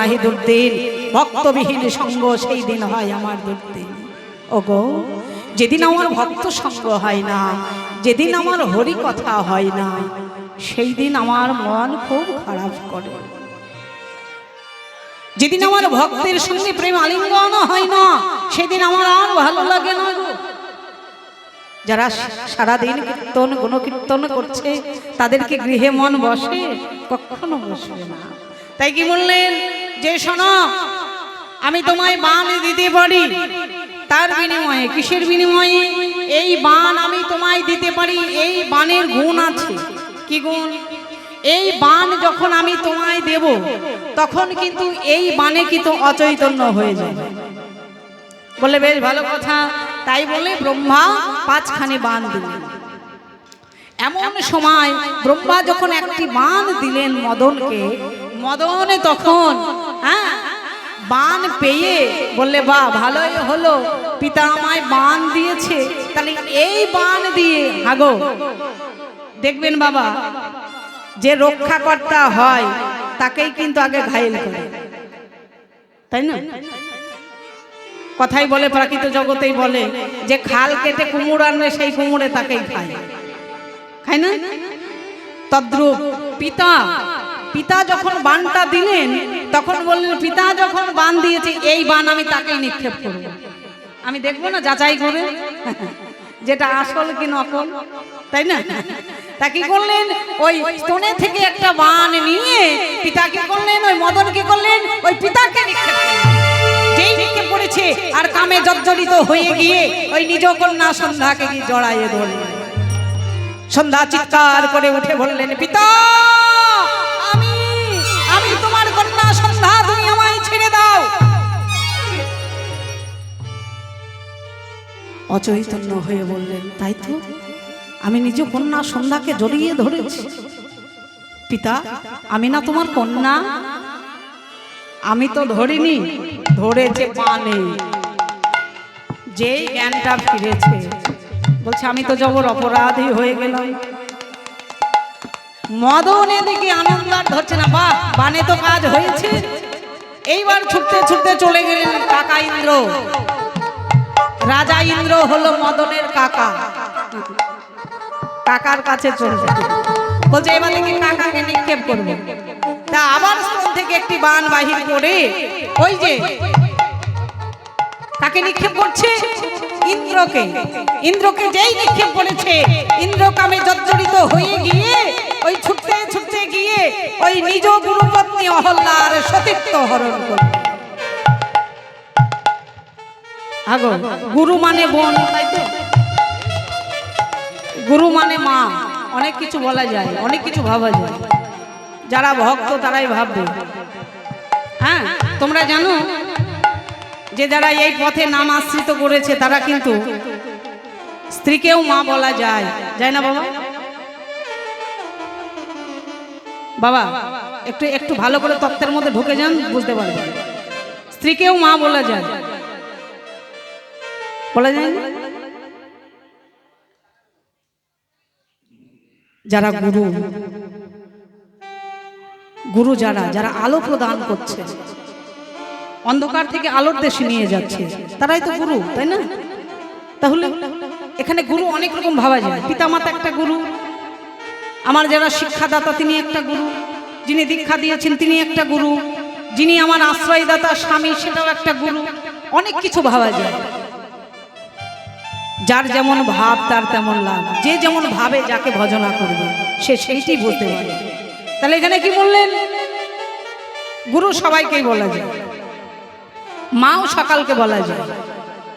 নাহি দুর্দিন। ভক্তবিহীন সঙ্গ সেই দিন হয় আমার দুর্দিন। ওগো, যেদিন আমার ভক্ত সঙ্গ হয় না, যেদিন আমার হরি কথা হয় না, সেই দিন আমার মন খুব খারাপ করে। যেদিন আমার ভক্তের সঙ্গে প্রেম আলিঙ্গন হয় না, সেদিন আমার আর ভালো লাগে না গো। যারা সারাদিন কীর্তন, গুণকীর্তন করছে, তাদেরকে গৃহে মন বসে, কখনো বসবে না। তাই কি বললেন? যে শোনো, আমি তোমায় বান দিতে পারি, তার বিনিময়ে, কিসের বিনিময়ে? এই বান আমি তোমায় দিতে পারি, এই বানের গুণ আছে। কি গুণ? এই বান যখন আমি তোমায় দেব, তখন কিন্তু এই বানে কিন্তু অচৈতন্য হয়ে যাবে বলে বেশ ভালো কথা, তাই বলে ব্রহ্মা পাঁচখানে বান দিলেন। এমন সময় ব্রহ্মা যখন একটি বান দিলেন মদনকে মদনে তখন হ্যাঁ? বান পেয়ে বললে, বা, ভালোই হলো। পিতা আমায় বান দিয়েছে। তাহলে এই বান দিয়ে হাগো। দেখবেন বাবা, যে রক্ষাকর্তা হয়, তাকেই কিন্তু আগে ঘায়েল করে। তাই না? কথাই বলে, প্রাকৃত জগতেই বলে, যে খাল কেটে কুমড় আনবে সেই কুমড়ে তাকেই খায়। খায় না? তদ্রুপ পিতা পিতা যখন বানটা দিলেন, তখন বললেন, পিতা যখন বান দিয়েছে, এই বান আমি তাকেই নিক্ষেপ করব। আমি দেখব না, যাচাই করে। যেটা আসল কি নকল, তাই না? তা কি করলেন? ওই স্তনে থেকে একটা বান নিয়ে পিতা কি করলেন, ওই মদন কি করলেন, ওই পিতাকে নিক্ষেপ যেই নিক্ষেপ করেছে, আর কামে জর্জরিত হয়ে গিয়ে ওই নিজ কন্যা সন্ধ্যাকে গিয়ে জড়াইয়ে ধরলেন? সন্ধ্যা চিৎকার করে উঠে বললেন, পিতা! অচৈতন্য হয়ে বললেন, তাই তো? আমি নিজ কন্যা সন্ধ্যাকে জড়িয়ে ধরেছি। পিতা, আমি না তোমার কন্যা? আমি তো ধরিনি ধরেছে পানে যেই জ্ঞানটা ফিরেছে, বলছে, আমি তো জবর অপরাধী হয়ে গেলাম। মদন এদিকে আনন্দ আর ধরছে না, বাহ, বানে তো কাজ হয়েছে। এইবার ছুটতে ছুটতে চলে গেলেন কাকা ইন্দ্র। রাজা ইন্দ্র হলো মদনের কাকা। কাকার কাছে চলে যায়। বলছে, এবার দেখি কাকাকে নিক্ষেপ করবে। তা আবার থেকে একটি বান বাহির করে ওই যে, কাকে নিক্ষেপ করছে? ইন্দ্রকে। ইন্দ্রকে যেই নিক্ষেপ করেছে, ইন্দ্র কামে জর্জরিত হয়ে গিয়ে, ওই ছুটতে ছুটতে গিয়ে, ওই নিজ গুরুপত্নী অহল্লার সতীত্ব হরণ করল। আগো, গুরু মানে বোন, গুরু মানে মা, অনেক কিছু বলা যায়, অনেক কিছু ভাবা যায়। যারা ভক্ত, তারাই ভাববে। হ্যাঁ তোমরা জানো যে যারা এই পথে নাম আশ্রিত করেছে, তারা কিন্তু স্ত্রীকেও মা বলা যায়। যায় না বাবা? বাবা, একটু একটু ভালো করে তত্ত্বের মধ্যে ঢুকে যান, বুঝতে পারবেন স্ত্রীকেও মা বলা যায়। বলা যায়? যারা গুরু গুরু যারা যারা আলো প্রদান করছে, অন্ধকার থেকে আলোর দেশে নিয়ে যাচ্ছে, তারাই তো গুরু, তাই না? তাহলে এখানে গুরু অনেক রকম ভাবা যায়। পিতামাতা একটা গুরু, আমার যারা শিক্ষাদাতা তিনি একটা গুরু, যিনি দীক্ষা দিয়েছেন তিনি একটা গুরু, যিনি আমার আশ্রয়দাতা, স্বামী সেটাও একটা গুরু, অনেক কিছু ভাবা যায়। যার যেমন ভাব, তার তেমন লাভ। যে যেমন ভাবে যাকে ভজনা করবে, সে সেইটি বলতে পারে। তাহলে এখানে কি বললেন? গুরু সবাইকেই বলা যায়। মাও সকালকে বলা যায়।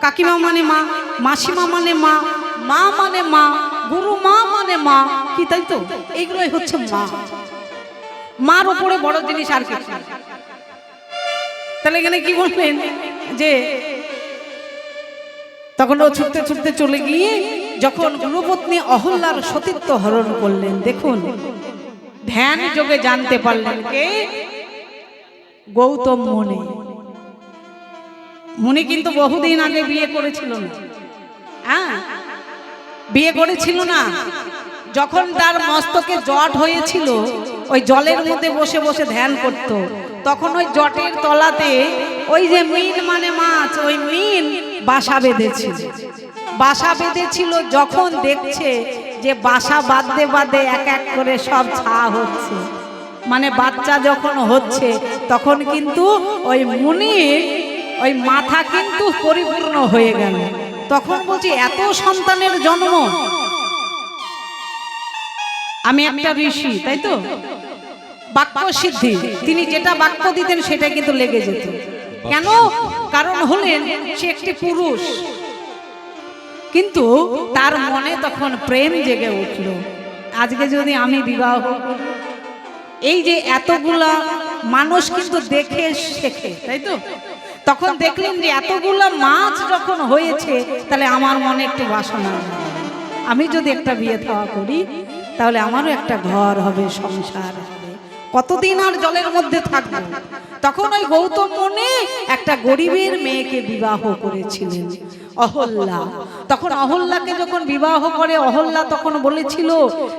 কাকিমা মানে মা, মাসিমা মানে মা মা মানে মা, গুরু মা মানে মা, কি তাই তো? এইগুলোই হচ্ছে মা। মার উপরে বড় জিনিস আর কিছু তাহলে এখানে কি বললেন? যে তখন ও ছুটতে ছুটতে চলে গিয়ে যখন গুরুপত্নী অহল্যার সতীত্ব হরণ করলেন, দেখুন, ধ্যান যোগে জানতে পারলেন কে? গৌতম মুনি। মুনি কিন্তু বহুদিন আগে বিয়ে করেছিল না। হ্যাঁ? বিয়ে করেছিল না। যখন তার মস্তকে জট হয়েছিল, ওই জলের মধ্যে বসে বসে ধ্যান করত। তখন ওই জটের তলাতে ওই যে মিন মানে মাছ, ওই মিন বাসা বেঁধেছিল। বাসা বেঁধেছিল যখন দেখছে যে বাসা বাঁধতে বাঁধতে এক এক করে সব ছা হচ্ছে। মানে বাচ্চা যখন হচ্ছে, তখন কিন্তু ওই মুনি ওই মাথা কিন্তু পরিপূর্ণ হয়ে গেল। তখন বলছি, এত সন্তানের জন্ম। আমি একটা ঋষি, তাই তো? বাক্য সিদ্ধি তিনি যেটা বাক্য দিতেন সেটা কিন্তু লেগে যেত। কেন? কারণ হলেন সে একটি পুরুষ। কিন্তু তার মনে তখন প্রেম জেগে উঠল। আজকে যদি আমি বিবাহ এই যে এতগুলা মানুষ কিন্তু দেখে শেখে, তাই তো? তখন দেখলেন যে এতগুলা মাছ যখন হয়েছে, তাহলে আমার মনে একটু বাসনা আমি যদি একটা বিয়ে থাওয়া করি, তাহলে আমারও একটা ঘর হবে, সংসার কতদিন আর জলের মধ্যে থাকব? তখন ওই গৌতম মনে একটা গরিবের মেয়েকে বিবাহ করেছিলেন, অহল্যা। তখন অহল্যাকে যখন বিবাহ করে, অহল্যা তখন বলেছিল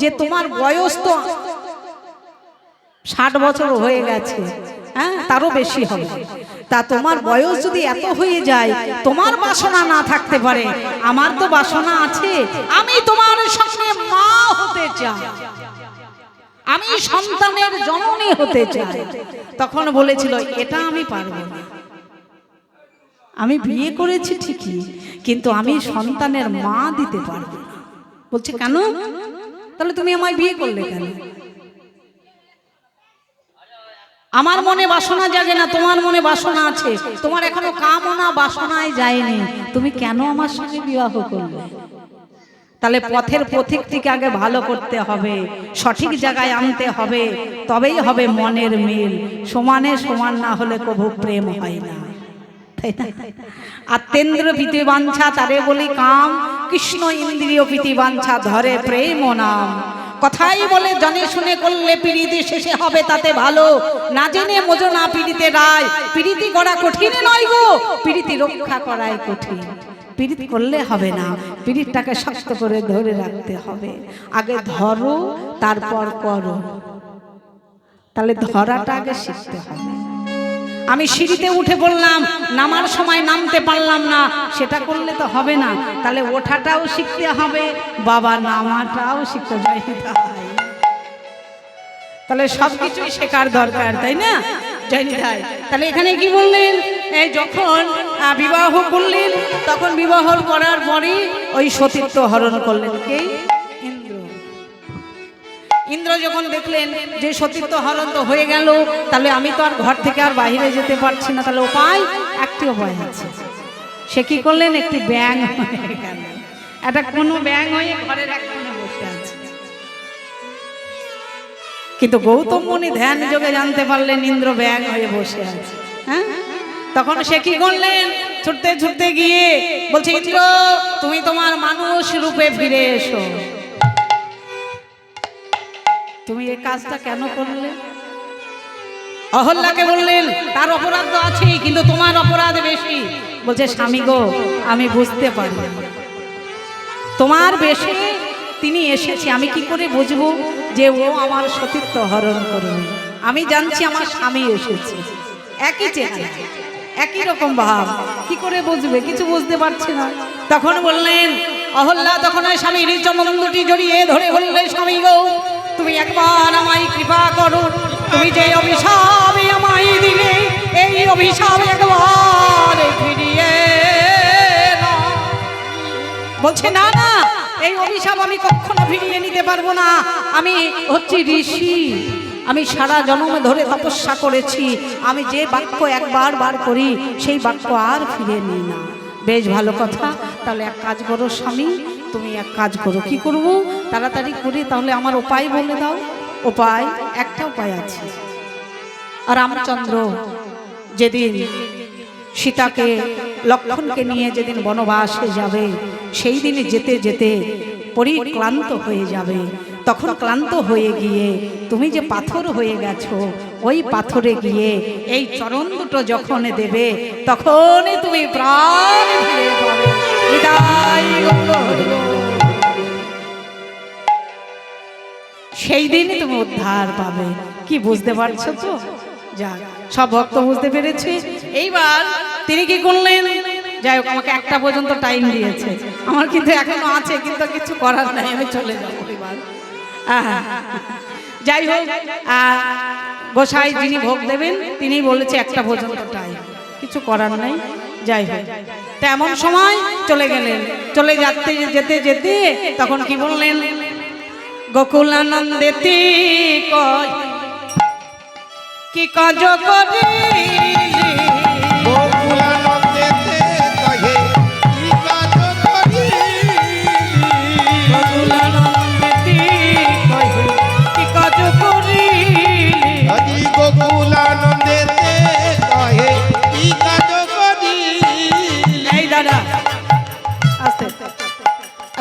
যে, তোমার বয়স তো ষাট বছর হয়ে গেছে হ্যাঁ তারও বেশি হবে। তা তোমার বয়স যদি এত হয়ে যায়, তোমার বাসনা না থাকতে পারে। আমার তো বাসনা আছে, আমি তোমার সঙ্গে মা হতে চাই। আমি সন্তানের জননী হতে চাই। তখন বলেছিল এটা আমি পারব না। আমি বিয়ে করেছি ঠিকই কিন্তু আমি সন্তানের মা দিতে পারব না। বলছে কেন? তাহলে তুমি আমায় বিয়ে করলে কেন? আমার মনে বাসনা জাগে না তোমার মনে বাসনা আছে। তোমার এখনও কামনা বাসনায় যায়নি। তুমি কেন আমার সঙ্গে বিবাহ করলে? তাহলে পথের পথিকটিকে আগে ভালো করতে হবে সঠিক জায়গায় আনতে হবে তবেই হবে মনের মিল। সমানে সমান না হলে কভু প্রেম হয় না। তাই না? আত্মেন্দ্র বাঞ্ছা তারে বলি কাম কৃষ্ণ ইন্দ্রিয় বাঞ্ছা ধরে প্রেম নাম। কথাই বলে জনে শুনে করলে পিড়িতি শেষে হবে তাতে ভালো। না জেনে মোজো না পিড়িতে রায়। পিড়িতি করা কঠিন নয় গো। পিড়িতি রক্ষা করাই কঠিন। পীড়িত করলে হবে না। পীড়িতটাকে শক্ত করে ধরে রাখতে হবে। আগে ধরো, তারপর করো। তাহলে ধরাটা আগে শিখতে হবে। আমি সিঁড়িতে উঠে বললাম, নামার সময় নামতে পারলাম না, সেটা করলে তো হবে না। তাহলে ওঠাটাও শিখতে হবে, বাবা নামাটাও শিখতে যাই তাহলে সব কিছুই শেখার দরকার, তাই না? তাহলে এখানে কি বললেন? এই যখন বিবাহ করলেন, তখন বিবাহ করার পরে ওই সতীত্ব হরণ করলেন। কে? ইন্দ্র। ইন্দ্র যখন দেখলেন যে সতীত্ব হরণ তো হয়ে গেল, তাহলে আমি তো আর ঘর থেকে আর বাইরে যেতে পারছি না, তাহলে উপায় একটি উপায় আছে। সে কি করলেন? একটি ব্যাং গেল। একটা কোনো ব্যাং হয়ে আছে। কিন্তু গৌতম মুনি ধ্যান যোগে জানতে পারলেন ইন্দ্র ব্যাং হয়ে বসে আছে। হ্যাঁ? তখন সে কি করলেন? ছুটতে ছুটতে গিয়ে বলছে, ইন্দ্র, তুমি তোমার মানুষ রূপে ফিরে এসো। তুমি এই কাজটা কেন করলে? অহল্যাকে বললেন, তার অপরাধ তো আছেই, কিন্তু তোমার অপরাধ বেশি। বলছে, স্বামী গো, আমি বুঝতে পারি তোমার বেশি তিনি এসেছে, আমি কি করে বুঝব যে ও আমার সতীত্ব হরণ করবে? আমি জানছি আমার স্বামী এসেছে। একই চেহারা। একই রকম ভাব। কি করে বুঝবে? কিছু বুঝতে পারছে না। তখন বললেন অহল্যা তখন ওই স্বামীর চমন দুটি জড়িয়ে ধরে বললে, স্বামী গো, তুমি একবার আমায় কৃপা করো। তুমি যে অভিশাপে আমায় দিলে, এই অভিশাপ একবার ফিরিয়ে বলছে, না না, এই অভিশাপ আমি কখনো ফিরিয়ে নিতে পারব না। আমি হচ্ছি ঋষি। আমি সারা জন্মে ধরে তপস্যা করেছি। আমি যে বাক্য একবার বার করি, সেই বাক্য আর ফিরে নিই না। বেশ ভালো কথা। তাহলে এক কাজ করো স্বামী, তুমি এক কাজ করো। কি করব? তাড়াতাড়ি করি, তাহলে আমার উপায় বলে দাও। উপায়, একটা উপায় আছে। রামচন্দ্র যেদিন সীতাকে, লক্ষণকে নিয়ে যেদিন বনবাসে যাবে, সেই দিনে যেতে যেতে পরিক্লান্ত হয়ে যাবে। তখন ক্লান্ত হয়ে গিয়ে, তুমি যে পাথর হয়ে গেছো, ওই পাথরে গিয়ে এই চরণ দুটো যখন দেবে, তখনই তুমি। সেই দিনই তুমি উদ্ধার পাবে। কি বুঝতে পারছ তো? যাক, সব ভক্ত বুঝতে পেরেছে। এইবার তিনি কি করলেন? যাই হোক, আমাকে একটা পর্যন্ত টাইম দিয়েছে। আমার কিন্তু এখনও আছে, কিন্তু কিছু করার নাই, আমি চলে যাব এবার। যাই হোক গোসাই যিনি ভোগ দেবেন তিনি বলেছে একটা পর্যন্ত টাইম কিছু করার নাই, যাই হোক। তেমন সময় চলে গেলেন। চলে যাতে যেতে যেতে তখন কি বললেন? গোকুলানন্দেতি কয় কি কাজ করিলি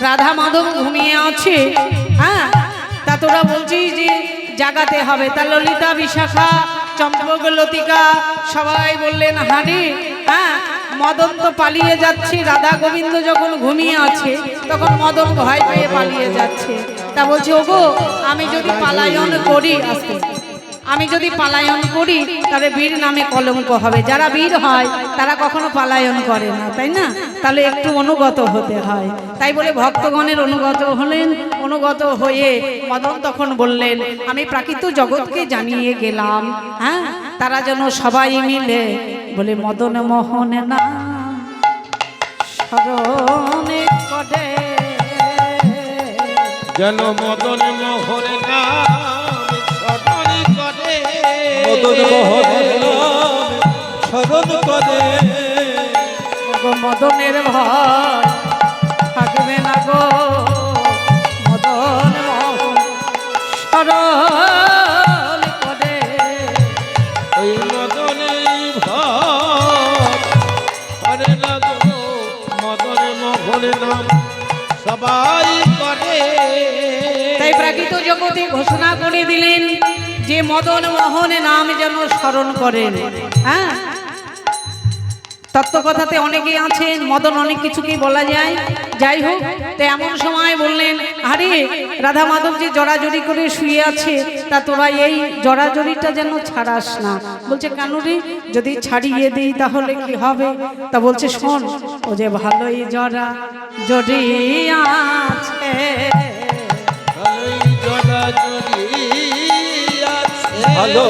রাধা মাধব ঘুমিয়ে আছে। হ্যাঁ? তা তোরা বলছিস যে জাগাতে হবে। তা ললিতা, বিশাখা চম্পক লতিকা সবাই বললেন, হানি হ্যাঁ মদন তো পালিয়ে যাচ্ছে। রাধা গোবিন্দ যখন ঘুমিয়ে আছে, তখন মদন ভয় পেয়ে পালিয়ে যাচ্ছে। তা বলছে, ওগো, আমি যদি পালায়ন করি আস্তে আমি যদি পালায়ন করি তাহলে বীর নামে কলঙ্ক হবে। যারা বীর হয়, তারা কখনো পালায়ন করে না, তাই না? তাহলে একটু অনুগত হতে হয়। তাই বলে ভক্তগণের অনুগত হলেন, অনুগত হয়ে মদন তখন বললেন, আমি প্রাকৃত জগৎকে জানিয়ে গেলাম হ্যাঁ? তারা যেন সবাই মিলে বলে মদন মোহন না যেন মদন মোহন করে মদন মোহন স্মরণ করে। গো মদনের ভয় থাকবে না গো মদন মোহন স্মরণ করে। ওই মদনের ভয় না গো মদন নাম সবাই করে। তাই প্রাকৃত জগতে ঘোষণা করে দিলেন যে মদন মোহন নাম যেন স্মরণ করেন। হ্যাঁ? তত্ত্বকথাতে অনেকেই আছেন, মদন অনেক কিছুকেই বলা যায়। যাই হোক, তো এমন সময় বললেন, আরে, রাধা মাধব যে জড়াজড়ি করে শুয়ে আছে, তা তোরা এই জড়াজড়িটা যেন ছাড়াস না। বলছে, কেন রে? যদি ছাড়িয়ে দিই তাহলে কি হবে? তা বলছে, শোন, ও যে ভালোই জড়া জড়ি আছে। আছে। ভালো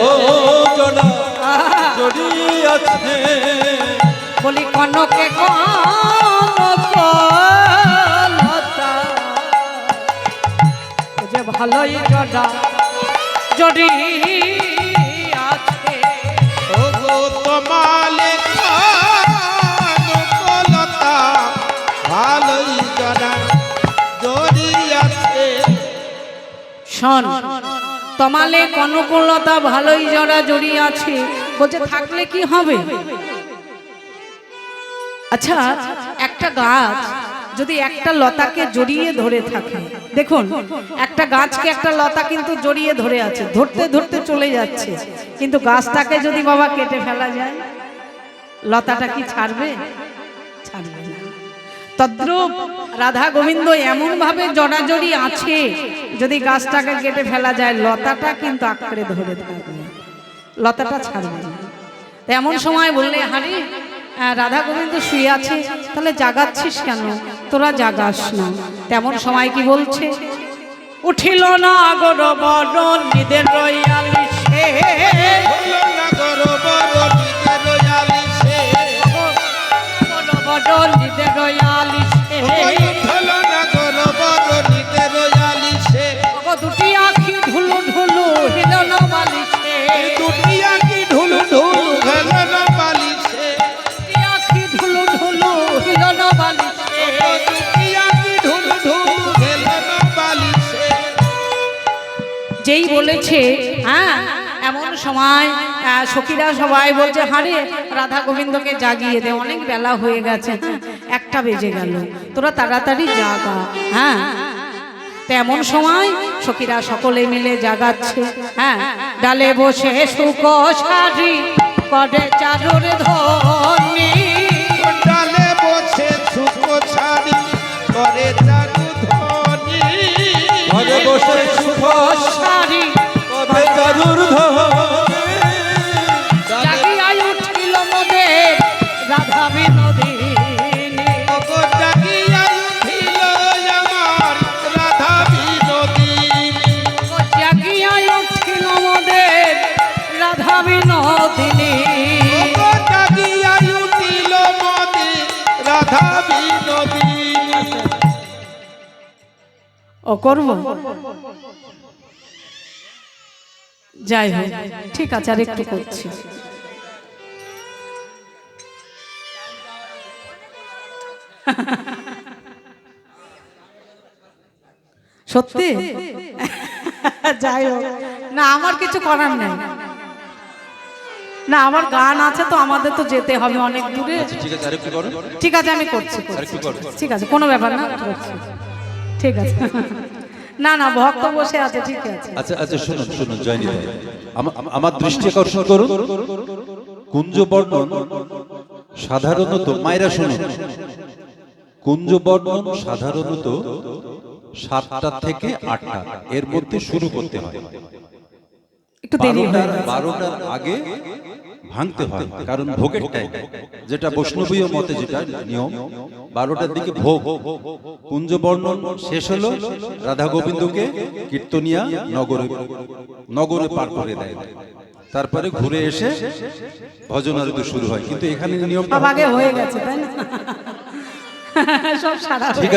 জড়ি আছে। বলি কনকে ও যে ভালোই জড়া জড়ি আছে। ওগো তোমালে কলতা ভালোই জড়া জড়ি আছে। শোন তমালে কনকলতা ভালোই জড়া জড়ি আছে। বলছে, থাকলে কি হবে? আচ্ছা একটা গাছ যদি একটা লতাকে জড়িয়ে ধরে থাকে, দেখুন, একটা গাছকে একটা লতা কিন্তু জড়িয়ে ধরে আছে, ধরতে ধরতে চলে যাচ্ছে, কিন্তু গাছটাকে যদি বাবা কেটে ফেলা যায়, লতাটা কি ছাড়বে? ছাড়বে তদ্রূপ রাধা গোবিন্দ এমন ভাবে জড়াজড়ি আছে, যদি গাছটাকে কেটে ফেলা যায়, লতাটা কিন্তু আঁকড়ে ধরে থাকবে। লতাটা ছাড়বে এমন সময় বললে, হারি রাধা গোবিন্দ শুয়ে আছে, তাহলে জাগাচ্ছিস কেন? তোরা জাগাস না। তেমন সময় কি বলছে, উঠিল না গর বড় নিদের রয়ালি সে বলেছে হ্যাঁ এমন সময় সখীরা সবাই বলছে হারে রাধা গোবিন্দকে জাগিয়ে দে অনেক বেলা হয়ে গেছে একটা বেজে গেল তোরা তাড়াতাড়ি জাগা। হ্যাঁ তো এমন সময় সখীরা সকলে মিলে জাগাচ্ছে হ্যাঁ ডালে বসে সুখ সারি করে চারুর ধনী ডালে বসে সুখ করে চারু ধনি বসে সুখ সারি পাপে কারুর জাগিয়াই উঠিল মোদের রাধা বিনোদিনী। জাগিয়াই উঠিল আমার রাধা বিনোদিনী। জাগিয়াই উঠিল মোদের রাধা বিনোদিনী। যাই হোক ঠিক আছে আর একটু করছি। সত্যি? যাই হোক। না আমার কিছু করার নেই। না আমার গান আছে তো আমাদের তো যেতে হবে অনেক দূরে। ঠিক আছে আরেকটু করো। ঠিক আছে আমি করছি ঠিক আছে কোনো ব্যাপার না ঠিক আছে। না না ভক্ত বসে আছে ঠিক আছে। আচ্ছা আচ্ছা শুনুন শুনুন জয়নি ভাই আমা- আমা- আমার দৃষ্টি আকর্ষণ করুন। কুঞ্জ বর্ণন সাধারণত মায়েরা শুনুন। কুঞ্জ বর্ণন সাধারণত সাতটা থেকে আটটা এর মধ্যে শুরু করতে হয়। একটু দেরি হয়ে বারোটার আগে ভাঙতে হয় কারণ ভোগের টাইম যেটা বৈষ্ণবীয় মতে যেটা নিয়ম বারোটার দিকে ভোগ। কুঞ্জ বর্ণন শেষ হলো রাধা গোবিন্দকে কীর্তনিয়া নগরে নগরে পার করে দেয়। তারপরে ঘুরে এসে ভজন আরতি শুরু হয়। কিন্তু এখানে নিয়মটা সব আগে হয়ে গেছে তাই না? সব সারা ঠিক আছে।